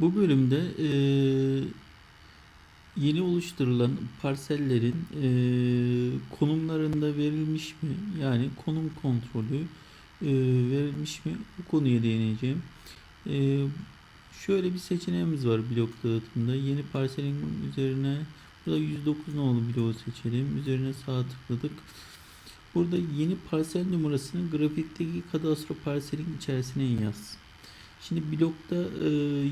Bu bölümde eee, yeni oluşturulan parsellerin eee, konumlarında verilmiş mi? Yani konum kontrolü eee, verilmiş mi? Bu konuya değineceğim. Eee, şöyle bir seçeneğimiz var blok dağıtımında. Yeni parselin üzerine burada 109 nolu bloğu seçelim. Üzerine sağ tıkladık. Burada yeni parsel numarasını grafikteki kadastro parselin içerisine yaz. Şimdi blokta eee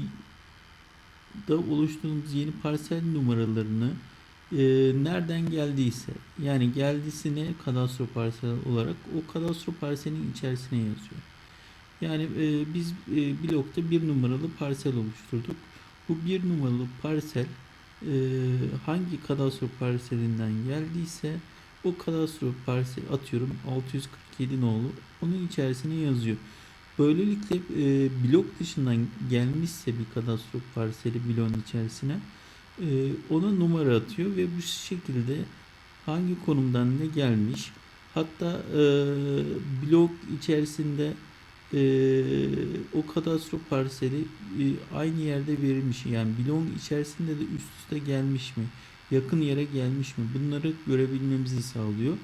da oluşturduğumuz yeni parsel numaralarını e, nereden geldiyse yani geldisi ne kadastro parsel olarak o kadastro parselin içerisine yazıyor. Yani e, biz e, blokta bir numaralı parsel oluşturduk. Bu bir numaralı parsel e, hangi kadastro parselinden geldiyse o kadastro parsel atıyorum 647 nolu onun içerisine yazıyor. Böylelikle e, blok dışından gelmişse bir kadastro parseli bloğun içerisine e, ona numara atıyor ve bu şekilde hangi konumdan ne gelmiş hatta e, blok içerisinde e, o kadastro parseli e, aynı yerde verilmiş yani bloğun içerisinde de üst üste gelmiş mi yakın yere gelmiş mi bunları görebilmemizi sağlıyor.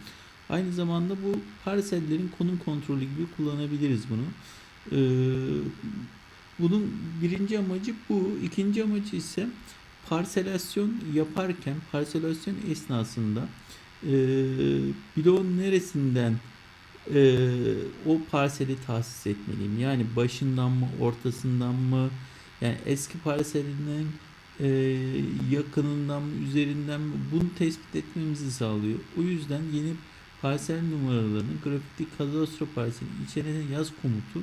Aynı zamanda bu parsellerin konum kontrolü gibi kullanabiliriz bunu. Ee, bunun birinci amacı bu. İkinci amacı ise parselasyon yaparken, parselasyon esnasında e, bloğun neresinden e, o parseli tahsis etmeliyim. Yani başından mı, ortasından mı, yani eski parselinin e, yakınından mı, üzerinden mi bunu tespit etmemizi sağlıyor. O yüzden yeni parsel numaralarını grafikteki kadastro parselin içerisine yaz komutu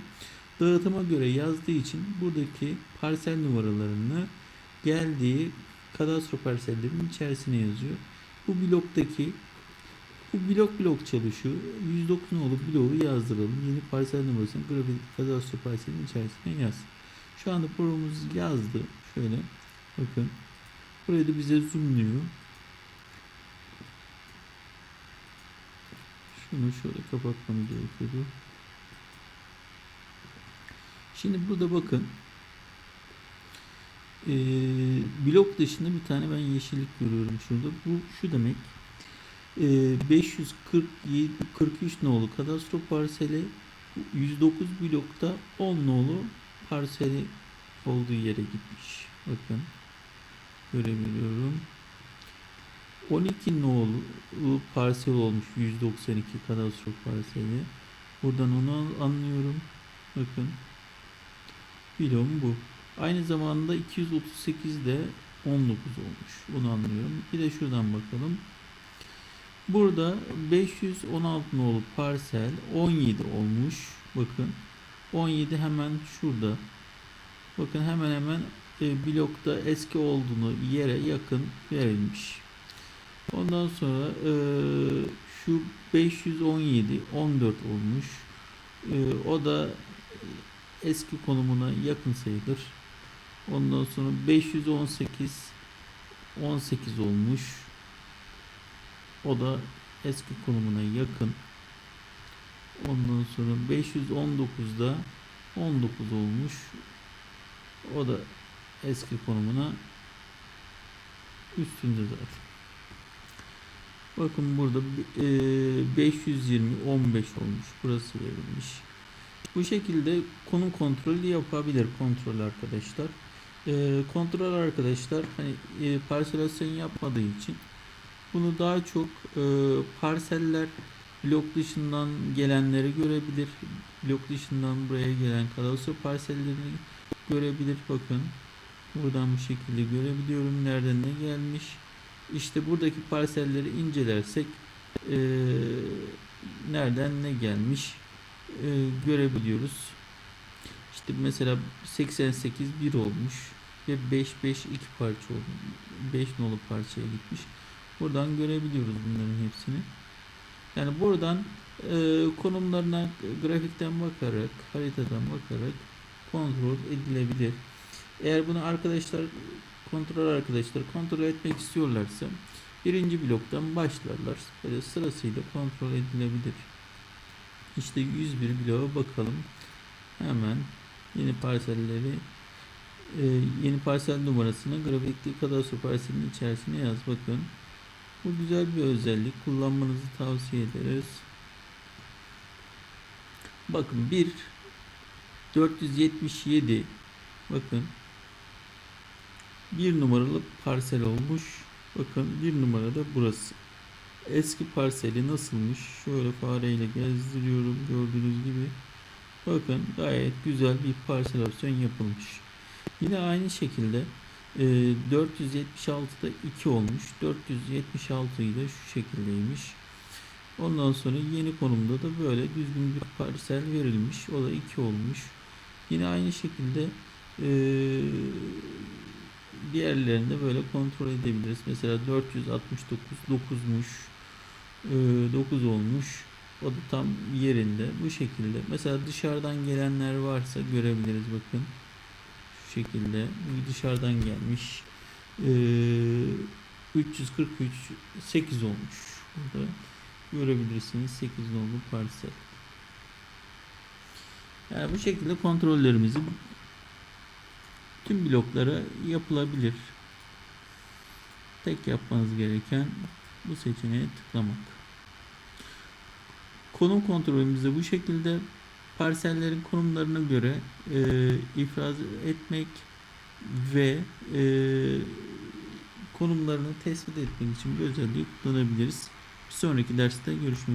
dağıtıma göre yazdığı için buradaki parsel numaralarını geldiği kadastro parsellerinin içerisine yazıyor. Bu bloktaki bu blok blok çalışıyor. 109 nolu bloğu yazdıralım. Yeni parsel numarasını grafik kadastro parselinin içerisine yaz. Şu anda programımız yazdı. Şöyle bakın. Burayı da bize zoomluyor. Şunu şöyle kapatmam gerekiyordu. Şimdi burada bakın. Ee, blok dışında bir tane ben yeşillik görüyorum şurada. Bu şu demek. Ee, 547 43 nolu kadastro parseli 109 blokta 10 nolu parseli olduğu yere gitmiş. Bakın. Görebiliyorum. 12 nolu parsel olmuş 192 kadastro parseli. Buradan onu an- anlıyorum. Bakın. Bloğum bu. Aynı zamanda 238 de 19 olmuş. Bunu anlıyorum. Bir de şuradan bakalım. Burada 516 nolu parsel 17 olmuş. Bakın. 17 hemen şurada. Bakın hemen hemen e, blokta eski olduğunu yere yakın verilmiş. Ondan sonra e, şu 517 14 olmuş. E, o da eski konumuna yakın sayılır. Ondan sonra 518 18 olmuş. O da eski konumuna yakın. Ondan sonra 519'da 19 olmuş. O da eski konumuna üstünde zaten. Bakın burada e, 520 15 olmuş. Burası verilmiş. Bu şekilde konum kontrolü yapabilir kontrol arkadaşlar. E, kontrol arkadaşlar hani e, parselasyon yapmadığı için bunu daha çok e, parseller blok dışından gelenleri görebilir. Blok dışından buraya gelen kadastro parsellerini görebilir. Bakın buradan bu şekilde görebiliyorum nereden ne gelmiş. İşte buradaki parselleri incelersek e, nereden ne gelmiş e, görebiliyoruz. İşte mesela 88 1 olmuş ve 5 5 2 parça olmuş. 5 nolu parçaya gitmiş. Buradan görebiliyoruz bunların hepsini. Yani buradan e, konumlarına grafikten bakarak, haritadan bakarak kontrol edilebilir. Eğer bunu arkadaşlar kontrol arkadaşlar kontrol etmek istiyorlarsa birinci bloktan başlarlar. Böyle sırasıyla kontrol edilebilir. İşte 101 bloğa bakalım. Hemen yeni parselleri e, yeni parsel numarasını grafikteki kadastro parselinin içerisine yaz. Bakın. Bu güzel bir özellik. Kullanmanızı tavsiye ederiz. Bakın 1 477 bakın bir numaralı parsel olmuş. Bakın bir numarada burası. Eski parseli nasılmış? Şöyle fareyle gezdiriyorum gördüğünüz gibi. Bakın gayet güzel bir parselasyon yapılmış. Yine aynı şekilde e, 476'da 2 olmuş. 476'yı da şu şekildeymiş. Ondan sonra yeni konumda da böyle düzgün bir parsel verilmiş. O da 2 olmuş. Yine aynı şekilde e, diğerlerini de böyle kontrol edebiliriz. Mesela 469 9'muş. E, 9 olmuş. O da tam yerinde. Bu şekilde. Mesela dışarıdan gelenler varsa görebiliriz bakın. Şu şekilde. Dışarıdan gelmiş. E, 343 8 olmuş. Burada görebilirsiniz 8 nolu parsel. Yani bu şekilde kontrollerimizi tüm bloklara yapılabilir. Tek yapmanız gereken bu seçeneğe tıklamak. Konum kontrolümüzde bu şekilde parsellerin konumlarına göre e, ifraz etmek ve e, konumlarını tespit etmek için bir özelliği kullanabiliriz. Bir sonraki derste görüşmek